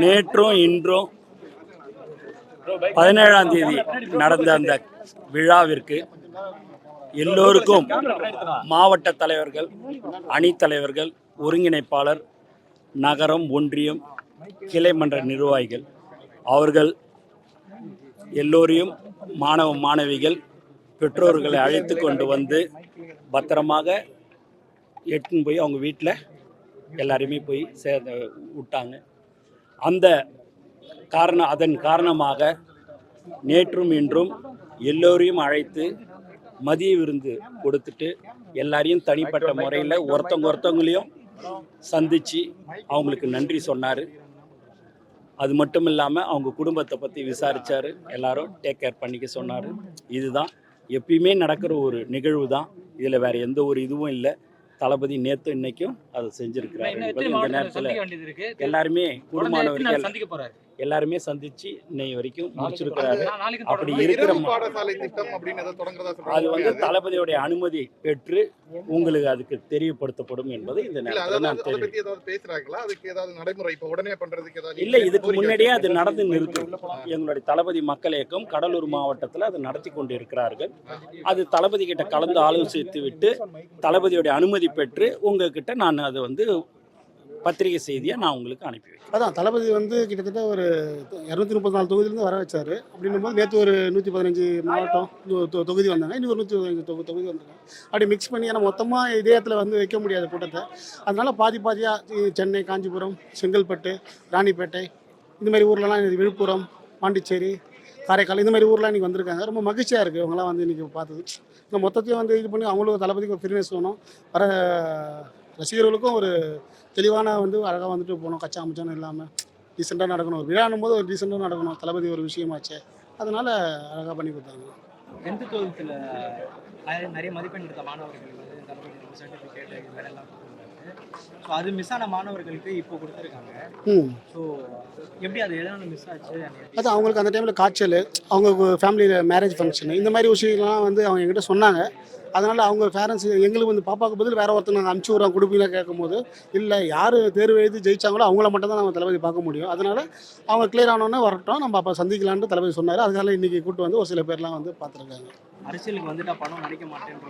நேற்றும் இன்றும் பதினேழாம் தேதி நடந்த அந்த விழாவிற்கு எல்லோருக்கும் மாவட்ட தலைவர்கள் அணி தலைவர்கள் ஒருங்கிணைப்பாளர் நகரம் ஒன்றியம் கிளை மன்ற நிர்வாகிகள் அவர்கள் எல்லோரையும் மாணவ மாணவிகள் பெற்றோர்களை அழைத்து கொண்டு வந்து பத்திரமாக எட்டுன்னு போய் அவங்க வீட்டில் எல்லாருமே போய் சேர்ந்து விட்டாங்க. அந்த காரணம் அதன் காரணமாக நேற்றும் இன்றும் எல்லோரையும் அழைத்து மதிய விருந்து கொடுத்துட்டு எல்லாரையும் தனிப்பட்ட முறையில் ஒருத்தவங்க ஒருத்தவங்களையும் சந்தித்து அவங்களுக்கு நன்றி சொன்னார். அது மட்டும் இல்லாமல் அவங்க குடும்பத்தை பற்றி விசாரித்தார் எல்லாரும் டேக் கேர் பண்ணிக்க சொன்னார். இதுதான் எப்பயுமே நடக்கிற ஒரு நிகழ்வு தான் இதில் வேறு எந்த ஒரு இதுவும் இல்லை. தளபதி நேற்று இன்னைக்கும் அதை செஞ்சிருக்கிறாரு எல்லாருமே தொடர்ந்து எல்லாருமே சந்திச்சு இன்னை வரைக்கும் முடிச்சிருக்கிறாரு. அப்படி. இருக்கிற அது வந்து தளபதியுடைய அனுமதி பெற்று உங்களுக்கு அதுக்கு தெரியப்படுத்தப்படும் என்பதை இந்த நேரத்தில் நான் அதை தெரிவிக்கிறேன். பத்தி ஏதாவது பேசுறாங்களா? அதுக்கு ஏதாவது நடைமுறை இப்ப உடனே பண்றதுக்கு ஏதாவது இல்லை இதுக்கு முன்னாடியே அது? நடந்து நிறுத்தும். எங்களுடைய தளபதி மக்கள் இயக்கம் கடலூர் மாவட்டத்தில் அது நடத்தி கொண்டு இருக்கிறார்கள் அது தளபதி கிட்ட கலந்து ஆலோசித்து விட்டு தளபதியுடைய அனுமதி பெற்று உங்ககிட்ட நான் அதை வந்து பத்திரிகை செய்தியை நான் உங்களுக்கு அனுப்பி வைக்கிறேன். அதான் தளபதி வந்து கிட்டத்தட்ட ஒரு இரநூத்தி முப்பத்தி நாலு தொகுதியிலேருந்து வர வச்சார். அப்படின்னும் போது நேற்று ஒரு நூற்றி பதினஞ்சு மாவட்டம் தொ- தொகுதி வந்தாங்க. இன்னும் ஒரு நூற்றி பதினஞ்சு தொகு தொகுதி வந்தாங்க அப்படி மிக்ஸ் பண்ணி ஏன்னா மொத்தமாக இதயத்தில் வந்து வைக்க முடியாது கூட்டத்தை. அதனால பாதி பாதியாக சென்னை காஞ்சிபுரம் செங்கல்பட்டு ராணிப்பேட்டை இந்த மாதிரி ஊர்லலாம் விழுப்புரம் பாண்டிச்சேரி காரைக்கால் இந்த மாதிரி ஊர்லாம் இன்றைக்கி வந்திருக்காங்க. ரொம்ப மகிழ்ச்சியாக இருக்குது இவங்களாம் வந்து இன்றைக்கி பார்த்தது. இந்த மொத்தத்தையும் வந்து இது பண்ணி அவங்களும் தளபதிக்கு ஒரு ஃப்ரீனஸ் வேணும் வர ரசிகர்களுக்கும் ஒரு தெளிவான வந்து அழகாக வந்துட்டு போகணும் கச்சா அமைச்சானும் இல்லாமல் டீசெண்டாக நடக்கணும். ஒரு விழானும் போது ஒரு டீசெண்டாக நடக்கணும். தளபதி ஒரு விஷயமாச்சே. அதனால அழகாக பண்ணி கொடுத்தாங்க. டென்த்து டுவெல்த்தில் நிறைய மதிப்பெண் எடுத்த மாணவர்கள் வந்து தளபதி சர்டிஃபிகேட் இது மாதிரி எல்லாம் கொடுத்துருந்தாங்க. ஸோ அது மிஸ் ஆன மாணவர்களுக்கு இப்போ கொடுத்துருக்காங்க. ஸோ எப்படி அது எதனால மிஸ் ஆச்சு? அது அவங்களுக்கு அந்த டைமில் காய்ச்சல் அவங்க ஃபேமிலியில் மேரேஜ் ஃபங்க்ஷன் இந்த மாதிரி விஷயங்கள்லாம் வந்து அவங்க எங்கிட்ட சொன்னாங்க. அதனால் அவங்க பேரண்ட்ஸ் எங்களுக்கு வந்து பாப்பாவுக்கு பதில் வேற ஒருத்தர் நாங்கள் அனுப்பிச்சி விட்றோம் கொடுப்பீங்களா கேட்கும்போது இல்லை யார் தேர்வு எழுதி ஜெயிச்சாங்களோ அவங்கள மட்டும் தான் நம்ம தளபதி பார்க்க முடியும். அதனால் அவங்க கிளியர் ஆனோன்னே வரட்டும் நம்ம அப்போ சந்திக்கலான்ட்டு தளபதி சொன்னார். அதனால இன்றைக்கி கூட்டு வந்து ஒரு சில பேர்லாம் வந்து பார்த்துருக்காங்க. அரசியலுக்கு வந்துட்டா பணம் நினைக்க மாட்டேன்ற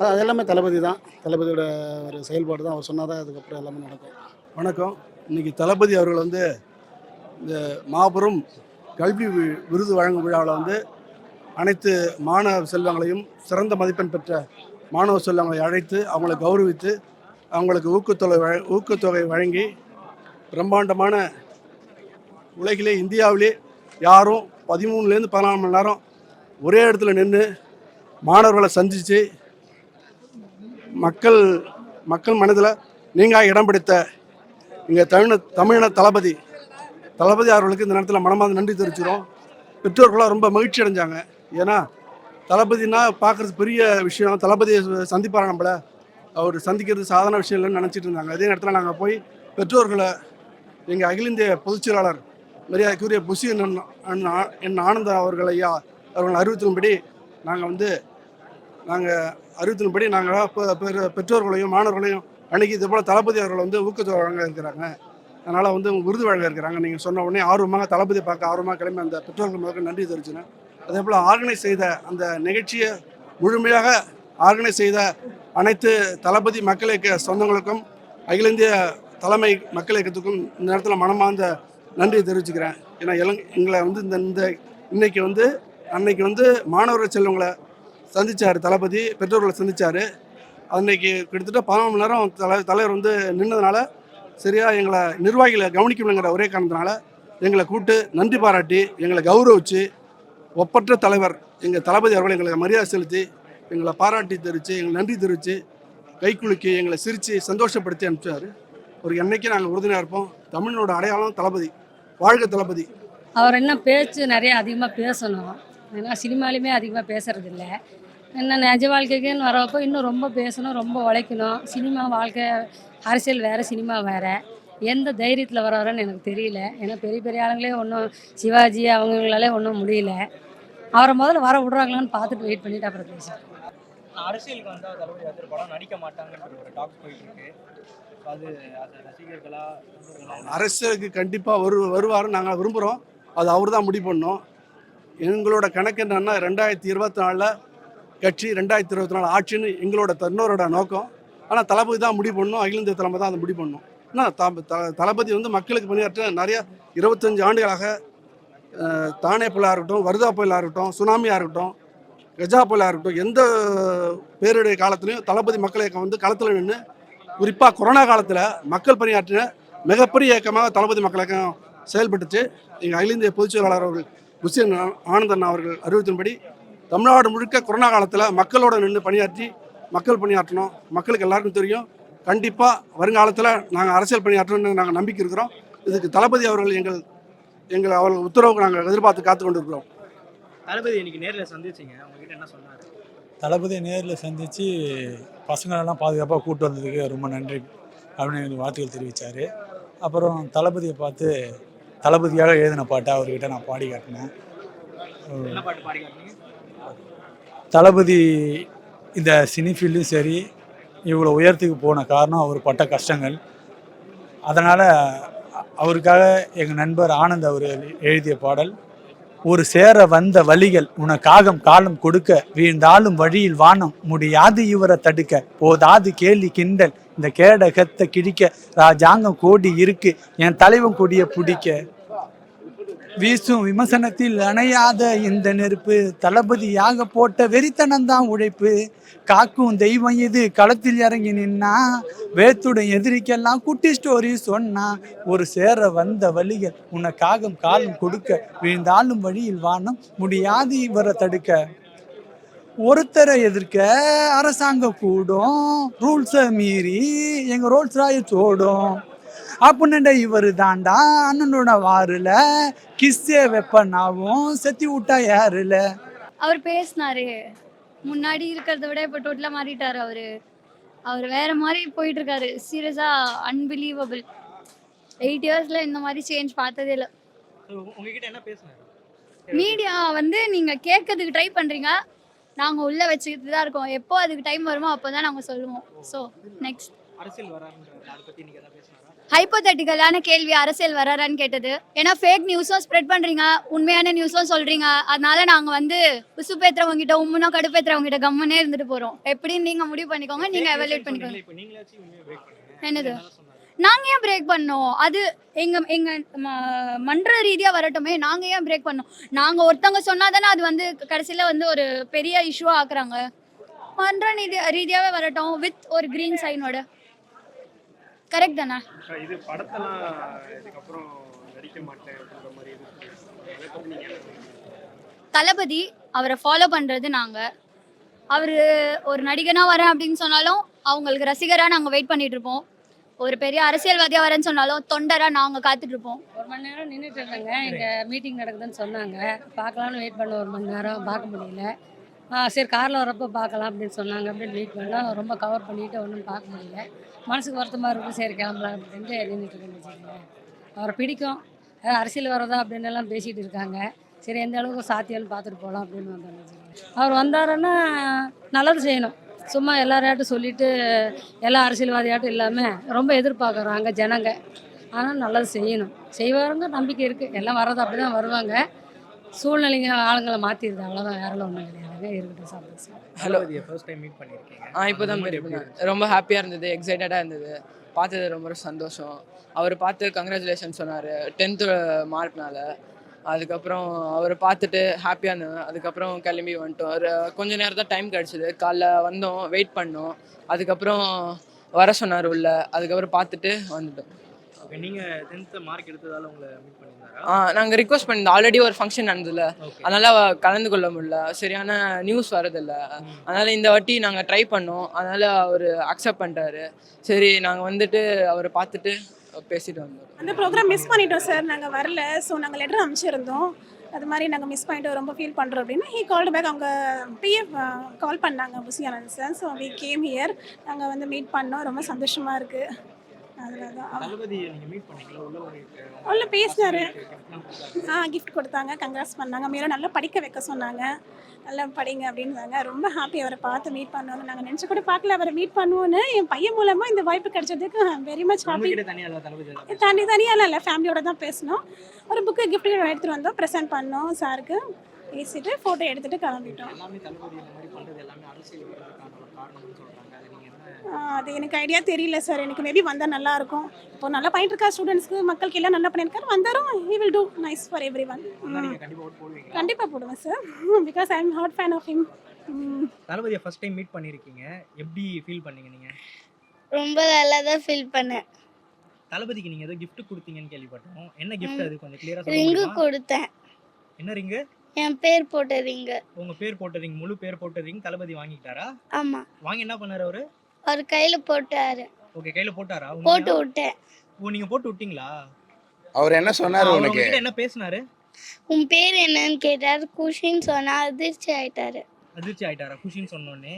அது அது எல்லாமே தளபதி தான். தளபதியோட ஒரு செயல்பாடு தான். அவர் சொன்னால் தான் அதுக்கப்புறம் எல்லாமே நடக்கும். வணக்கம். இன்னைக்கு தளபதி அவர்கள் வந்து இந்த மாபெரும் கல்வி வி- விருது வழங்கும் விழாவில் வந்து அனைத்து மாணவ செல்வங்களையும் சிறந்த மதிப்பெண் பெற்ற மாணவ செல்வங்களை அழைத்து அவங்களை கௌரவித்து அவங்களுக்கு ஊக்கத்தொகை வழ ஊக்கத்தொகை வழங்கி பிரம்மாண்டமான உலகிலே இந்தியாவிலே யாரும் பதிமூணுலேருந்து பதினாலு மணி நேரம் ஒரே இடத்துல நின்று மாணவர்களை சந்தித்து மக்கள் மக்கள் மனதில் நீங்கள் இடம் பிடித்த இங்கே தமிழ தமிழின தளபதி தளபதி அவர்களுக்கு இந்த நேரத்தில் மனமார்ந்த நன்றி தெரிவிச்சிடும் பெற்றோர்களாக ரொம்ப மகிழ்ச்சி அடைஞ்சாங்க ஏன்னா தளபதினா பார்க்குறது பெரிய விஷயம். தளபதியை சந்திப்பார் நம்மளை? அவர் சந்திக்கிறது சாதாரண விஷயம் இல்லைன்னு நினச்சிட்டு இருந்தாங்க. அதே நேரத்தில் நாங்கள் போய் பெற்றோர்களை எங்கள் அகில இந்திய பொதுச் செயலாளர் மரியாதைக்குரிய புஷி அண்ணன் என் ஆனந்த அவர்கள் ஐயா அவர்கள் அறிவித்தின்படி நாங்கள் வந்து நாங்கள் அறிவித்தின்படி நாங்கள் பெற்றோர்களையும் மாணவர்களையும் அன்னைக்கு இதே போல் தளபதி அவர்கள் வந்து ஊக்கத்தொகை வழங்க இருக்கிறாங்க. அதனால் வந்து விருது வழங்க இருக்கிறாங்க. நீங்கள் சொன்ன உடனே ஆர்வமாக தளபதி பார்க்க ஆர்வமாக கிளம்பி அந்த பெற்றோர்கள் முதல்ல நன்றி தெரிவிச்சினேன் அதே போல் ஆர்கனைஸ் செய்த அந்த நிகழ்ச்சியை முழுமையாக ஆர்கனைஸ் செய்த அனைத்து தளபதி மக்கள் இயக்க சொந்தங்களுக்கும் அகில இந்திய தலைமை மக்கள் இயக்கத்துக்கும் இந்த நேரத்தில் மனமார்ந்த நன்றியை தெரிவிச்சுக்கிறேன். ஏன்னா இளங் எங்களை வந்து இந்த இந்த இன்னைக்கு வந்து அன்னைக்கு வந்து மாணவர்கள் செல்வங்களை சந்தித்தார் தளபதி பெற்றோர்களை சந்திச்சார். அன்னைக்கு கிட்டத்தட்ட பதினொரு மணி நேரம் தலை தலைவர் வந்து நின்னதுனால சரியாக எங்களை நிர்வாகிகளை கவனிக்கணுங்கிற ஒரே காரணத்தினால எங்களை கூப்பிட்டு நன்றி பாராட்டி எங்களை கௌரவிச்சு ஒப்பற்ற தலைவர் எங்கள் தளபதி அவர்கள் எங்களை மரியாதை செலுத்தி எங்களை பாராட்டி தெரிவித்து எங்களை நன்றி தெரிவித்து கைக்குலுக்கி எங்களை சிரித்து சந்தோஷப்படுத்தி அனுப்பிச்சார். ஒரு என்னைக்கு நாங்கள் உறுதுணையாக இருப்போம். தமிழனோட அடையாளம் தளபதி வாழ்க தளபதி. அவர் என்ன பேச்சு நிறைய அதிகமாக பேசணும். ஏன்னா சினிமாலையுமே அதிகமாக பேசுறது இல்லை என்ன நிஜ வாழ்க்கைக்குன்னு வரப்போ இன்னும் ரொம்ப பேசணும் ரொம்ப உழைக்கணும். சினிமா வாழ்க்கை அரசியல் வேறு சினிமா வேறு. எந்த தைரியத்தில் வர்றாருன்னு எனக்கு தெரியல. ஏன்னா பெரிய பெரிய ஆளுங்களே ஒன்றும் சிவாஜி அவங்களாலே ஒன்றும் முடியல. அவரை முதல்ல வர விட்றாங்களான்னு பார்த்துட்டு வெயிட் பண்ணிட்டு அப்புறம் பேசுகிறேன் அரசியலுக்கு வந்தா தளபதி வந்து படம் நடிக்க மாட்டாங்கன்ற ஒரு டாக்ஸ் போயிட்டு இருக்கு ஸோ அது அது ரசிகர்களா தொண்டர்களா? அரசுக்கு கண்டிப்பாக வரு வருவார் நாங்கள் விரும்புகிறோம் அது அவர் தான் முடிவு பண்ணோம் எங்களோட கணக்கு என்னன்னா ரெண்டாயிரத்தி இருபத்தி நாலில் கட்சி ரெண்டாயிரத்தி இருபத்தி நாலு ஆட்சின்னு எங்களோட தன்னோரோட நோக்கம். ஆனால் தளபதி தான் முடிவு பண்ணணும். அகில இந்திய தலைமை தான் அதை முடிவு த- த- தளபதி வந்து மக்களுக்கு பணியாற்ற நிறைய இருபத்தஞ்சு ஆண்டுகளாக தானே புயலாக இருக்கட்டும் வருதா புயலாக இருக்கட்டும் சுனாமியாக இருக்கட்டும் கஜா புயலாக இருக்கட்டும் எந்த பேரிடைய காலத்துலையும் தளபதி மக்கள் இயக்கம் வந்து களத்தில் நின்று குறிப்பாக கொரோனா காலத்தில் மக்கள் பணியாற்றின மிகப்பெரிய இயக்கமாக தளபதி மக்கள் இயக்கம் செயல்பட்டுச்சு. எங்கள் அகில இந்திய பொதுச் செயலாளர் அவர்கள் குசின் ஆனந்தன் அவர்கள் அறிவித்தின்படி தமிழ்நாடு முழுக்க கொரோனா காலத்தில் மக்களோட நின்று பணியாற்றி மக்கள் பணியாற்றணும். மக்களுக்கு எல்லாருக்கும் தெரியும். கண்டிப்பாக வருங்காலத்தில் நாங்கள் அரசியல் பணியாற்றணும்னு நாங்கள் நம்பிக்கை இருக்கிறோம். இதுக்கு தளபதி அவர்கள் எங்கள் எங்கள் அவர்கள் உத்தரவுக்கு நாங்கள் எதிர்பார்த்து காத்து கொண்டிருக்கிறோம். தளபதி இன்னைக்கு நேர்ல சந்திச்சீங்க. உங்ககிட்ட என்ன சொன்னாரு? தளபதியை நேரில் சந்தித்து பசங்களெல்லாம் பாதுகாப்பாக கூட்டு வந்ததுக்கு ரொம்ப நன்றி அப்படின்னு வாழ்த்துக்கள் தெரிவித்தார் அப்புறம் தளபதியை பார்த்து தளபதியாக எழுதின பாட்டை அவர்கிட்ட நான் பாடி காட்டினேன். என்ன பாட்டு பாடி காட்டுனீங்க? தளபதி இந்த சினி ஃபீல்டும் சரி இவ்வளோ உயரத்துக்கு போன காரணம் அவர் பட்ட கஷ்டங்கள். அதனால் அவருக்காக எங்கள் நண்பர் ஆனந்த் அவர் எழுதிய பாடல் ஒரு சேர வந்த வழிகள் உனக்காகம் காலம் கொடுக்க வீழ்ந்தாலும் வழியில் வானம் முடியாது இவரை தடுக்க போதாது கேலி கிண்டல் இந்த கேடகத்தை கிழிக்க ராஜாங்கம் கோடி இருக்கு என் தலைவன் கொடிய பிடிக்க. வீசும் விமர்சனத்தில் அணையாத இந்த நெருப்பு தளபதியாக போட்ட வெறித்தனம்தான் உழைப்பு. காக்கும் தெய்வம் இது களத்தில் இறங்கி நின்னா வேத்துடன் எதிரிக்கெல்லாம் குட்டி ஸ்டோரி சொன்னா ஒரு சேர வந்த வழிகள் உனக்காக காலம் கொடுக்க வீழ்ந்தாலும் வழியில் வானம் முடியாது இவரை தடுக்க. ஒருத்தரை எதிர்க்க அரசாங்கம் கூடும் ரூல்ஸை மீறி எங்கள் ரோல்ஸ் ராயட்ஸ் ஓடும். அப்படின்னுட இவர் தாண்டா அண்ணனோட வாருல. கிஸ்ஸே வெப்பனாவும் செத்தி விட்டா யாருல? அவர் பேசினாரு. முன்னாடி இருக்கிறத விட இப்போ டோட்டலாக மாறிட்டாரு அவரு. அவர் வேற மாதிரி போயிட்டு இருக்காரு சீரியஸா அன்பிலீவபிள் எயிட் இயர்ஸ்ல இந்த மாதிரி சேஞ்ச் பார்த்ததே இல்லை. உங்ககிட்ட என்ன பேசினாரு? மீடியா வந்து நீங்க கேட்கறதுக்கு ட்ரை பண்றீங்க. நாங்க உள்ள வச்சுக்கிட்டு தான் இருக்கோம். எப்போ அதுக்கு டைம் வருமோ அப்போ தான் நாங்கள் சொல்லுவோம். ஸோ நெக்ஸ்ட் அரசியல் வராருன்றாரு அதை பத்தி நீங்க என்ன பேசினாரா? ஹைப்போதட்டிக்கலான கேள்வி அரசியல் வராரான்னு கேட்டது. ஏன்னா ஃபேக் நியூஸும் ஸ்ப்ரெட் பண்றீங்க உண்மையான நியூஸும் சொல்றீங்க. அதனால நாங்க வந்து உசுப்பேத்துறவங்க கிட்ட உம்முனோ கடுப்பேத்துறவங்க கிட்ட கம்முனே இருந்துட்டு போறோம். எப்படின்னு நீங்க முடிவு பண்ணிக்கோங்க நீங்க எவாலுவேட் பண்ணிக்கோங்க. என்னது? நாங்க ஏன் பிரேக் பண்ணோம்? அது எங்க எங்க மன்ற ரீதியா வரட்டுமே நாங்க ஏன் பிரேக் பண்ணோம்? நாங்க ஒருத்தவங்க சொன்னாதானே அது வந்து கடைசியில வந்து ஒரு பெரிய இஷ்யூவா ஆக்குறாங்க. மன்ற ரீதியா ரீதியாவே வரட்டும் வித் ஒரு கிரீன் சைனோட கரெக்ட் தானே? இது படத்தெல்லாம் இதுக்கப்புறம் நடிக்க மாட்டேன் மாதிரி தளபதி அவரை ஃபாலோ பண்றது நாங்க. அவர் ஒரு நடிகனா வரேன் அப்படின்னு சொன்னாலும் அவங்களுக்கு ரசிகரா நாங்க வெயிட் பண்ணிட்டு இருப்போம். ஒரு பெரிய அரசியல்வாதியா வரேன்னு சொன்னாலும் தொண்டரா நாங்க காத்துட்டு இருப்போம். ஒரு மணி நேரம் நின்றுட்டு இருந்தாங்க. இங்கே மீட்டிங் நடக்குதுன்னு சொன்னாங்க. பார்க்கலான்னு வெயிட் பண்ண ஒரு மணி நேரம். பார்க்க முடியல. சரி காரில் வரப்போ பார்க்கலாம் அப்படின்னு சொன்னாங்க. அப்படின்னு வெயிட் பண்ணால் ரொம்ப கவர் பண்ணிட்டு ஒன்றும் பார்க்க முடியல. மனசுக்கு வருத்தமாக இருக்கும் சரி கிளம்பலாம் அப்படின்ட்டு நின்றுட்டு இருக்கேன்னு அவரை பிடிக்கும். அரசியல் வரதா அப்படின்னு எல்லாம் பேசிகிட்டு இருக்காங்க. சரி எந்த அளவுக்கு சாத்தியம்னு பார்த்துட்டு போகலாம் அப்படின்னு வந்தோம்னு அவர் வந்தாருன்னா நல்லது செய்யணும். சும்மா எல்லாரையாட்டும் சொல்லிட்டு எல்லா அரசியல்வாதியாட்டும் இல்லாமல் ரொம்ப எதிர்பார்க்குறாங்க ஜனங்க. ஆனால் நல்லது செய்யணும். செய்வாருங்க நம்பிக்கை இருக்குது எல்லாம் வர்றது அப்படி தான் வருவாங்க. சூழ்நிலைங்க ஆளுங்களை மாற்றிடுது அவ்வளோதான் வேற ஒன்றும் கிடையாதுங்க இருக்கட்டும் சந்தோஷம் ஹலோ ஃபர்ஸ்ட் டைம் மீட் பண்ணிருக்கீங்க ஆ இப்போ தான்? ரொம்ப ஹாப்பியாக இருந்தது. எக்ஸைட்டடாக இருந்தது. பார்த்தது ரொம்ப சந்தோஷம். அவர் பார்த்து கங்க்ராச்சுலேஷன் சொன்னார். டென்த்து மார்க்னால அதுக்கப்புறம் அவர் பார்த்துட்டு ஹாப்பியாக இருந்தேன். அதுக்கப்புறம் கிளம்பி வந்துட்டோம். ஒரு கொஞ்ச நேரம் தான் டைம் கிடச்சிது. காலைல வந்தோம். வெயிட் பண்ணோம். அதுக்கப்புறம் வர சொன்னார் உள்ள. அதுக்கப்புறம் பார்த்துட்டு வந்துட்டோம். Okay, நீங்க 10th மார்க் எடுத்ததால உங்களை மீட் பண்ணிருந்தாரா ஆ நாங்கள் ரிக்வஸ்ட் பண்ணியிருந்தோம். ஆல்ரெடி ஒரு ஃபங்க்ஷன் நடந்ததுல. அதனால கலந்து கொள்ள முடியல. சரியான நியூஸ் வரதில்ல. அதனால இந்த வாட்டி நாங்கள் ட்ரை பண்ணோம். அதனால அவர் அக்செப்ட் பண்ணிட்டாரு. சரி நாங்கள் வந்துட்டு அவரை பார்த்துட்டு பேசிட்டு வந்தோம். அந்த ப்ரோக்ராம் மிஸ் பண்ணிட்டோம் சார் நாங்கள் வரல. ஸோ நாங்கள் லெட்டர் அனுப்பிச்சிருந்தோம். அது மாதிரி நாங்கள் மிஸ் பண்ணிட்டு ரொம்ப ஃபீல் பண்ணுறோம் அப்படின்னு ஹீ கால்டு பேக் அவங்க பிஎஃப் கால் பண்ணாங்க Bussy Anand sir so we came here நாங்கள் வந்து மீட் பண்ணோம். ரொம்ப சந்தோஷமாக இருக்குது அதில் தான் உள்ள பேசினாரு. ஆ கிஃப்ட் கொடுத்தாங்க. கங்க்ராஸ் பண்ணாங்க. மேலும் நல்லா படிக்க வைக்க சொன்னாங்க. நல்லா படிங்க அப்படின்னாங்க. ரொம்ப ஹாப்பி அவரை பார்த்து மீட் பண்ணோன்னு நாங்கள் நினச்சி கூட பார்க்கல. அவரை மீட் பண்ணுவோன்னு என் பையன் மூலமாக இந்த வாய்ப்பு கிடைச்சதுக்கு வெரி மச் ஹாப்பி தனி தனியாலாம் இல்லை ஃபேமிலியோட தான் பேசினோம். ஒரு புக்கு கிஃப்ட் எடுத்துகிட்டு வந்தோம். ப்ரெசென்ட் பண்ணோம் சாருக்கு. பேசிட்டு ஃபோட்டோ எடுத்துகிட்டு கிளம்பிட்டோம். அது எனக்கு ஐடியா தெரியல சார் எனக்கு மேபி வந்தால் நல்லா இருக்கும் இப்போ நல்லா பண்ணிட்டு இருக்கா ஸ்டூடெண்ட்ஸ்க்கு மக்களுக்கு எல்லாம் நல்லா பண்ணியிருக்காரு. வந்தாரும் he will do nice for everyone கண்டிப்பாக போடுவேன் sir because I am hot fan of him தளபதியை ஃபர்ஸ்ட் டைம் மீட் பண்ணிருக்கீங்க எப்படி ஃபீல் பண்ணீங்க நீங்க? ரொம்ப நல்லா தான் ஃபீல் பண்ணேன். தளபதிக்கு நீங்க ஏதோ gift கொடுத்தீங்கன்னு கேள்விப்பட்டோம். என்ன gift அது? கொஞ்சம் கிளியரா சொல்ல ரிங்கு கொடுத்தேன். என்ன ரிங்கு? என் பேர் போட்ட ரிங்கு. உங்க பேர் போட்ட ரிங் முழு பேர் போட்ட ரிங் தளபதி வாங்கிட்டாரா ஆமாம் வாங்கி என்ன பண்ணாரு அவரு? அவர் கையில் போட்டாரு. ஓகே கையில போட்டாரா? போட்டு உண்மையா? விட்டேன். ஓ நீங்க போட்டு விட்டீங்களா? அவர் என்ன சொன்னாரு அவர் உனக்கு? உங்ககிட்ட என்ன பேசினாரு? உன் பேர் என்னன்னு கேட்டார். குஷின்னு சொன்னா அதிர்ச்சி ஆயிட்டாரு. அதிர்ச்சி ஆயிட்டாரா? குஷின்னு சொன்னோடனே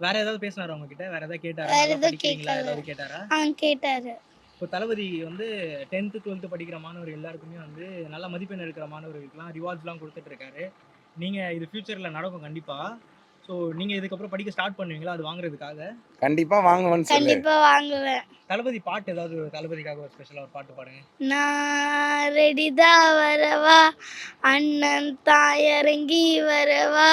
வேற ஏதாவது பேசினாரா உங்ககிட்ட? வேற ஏதாவது கேட்டாரா? வேற நல்லா எதுவும் படிக்கிறீங்களா? கேட்கல. ஏதாவது கேட்டாரா? அவன் கேட்டாரு. இப்போ தளபதி வந்து டென்த்து டுவெல்த்து படிக்கிற மாணவர்கள் எல்லாருக்குமே வந்து நல்ல மதிப்பெண் எடுக்கிற மாணவர்களுக்குலாம் ரிவார்ட்ஸ்லாம் கொடுத்துட்டு இருக்காரு. நீங்கள் இது ஃபியூச்சரில் நடக்கும் கண்டிப்பாக ஸோ நீங்கள் இதுக்கப்புறம் படிக்க ஸ்டார்ட் பண்ணுவீங்களா? அது வாங்குறதுக்காக? கண்டிப்பா வாங்குவேன்னு சொல்லு. கண்டிப்பா வாங்குவேன். தளபதி பாட்டு ஏதாவது ஒரு தளபதிக்காக ஒரு ஸ்பெஷலாக ஒரு பாட்டு பாடுங்க. நான் ரெடிதான் வரவா அண்ணன் தான் இறங்கி வரவா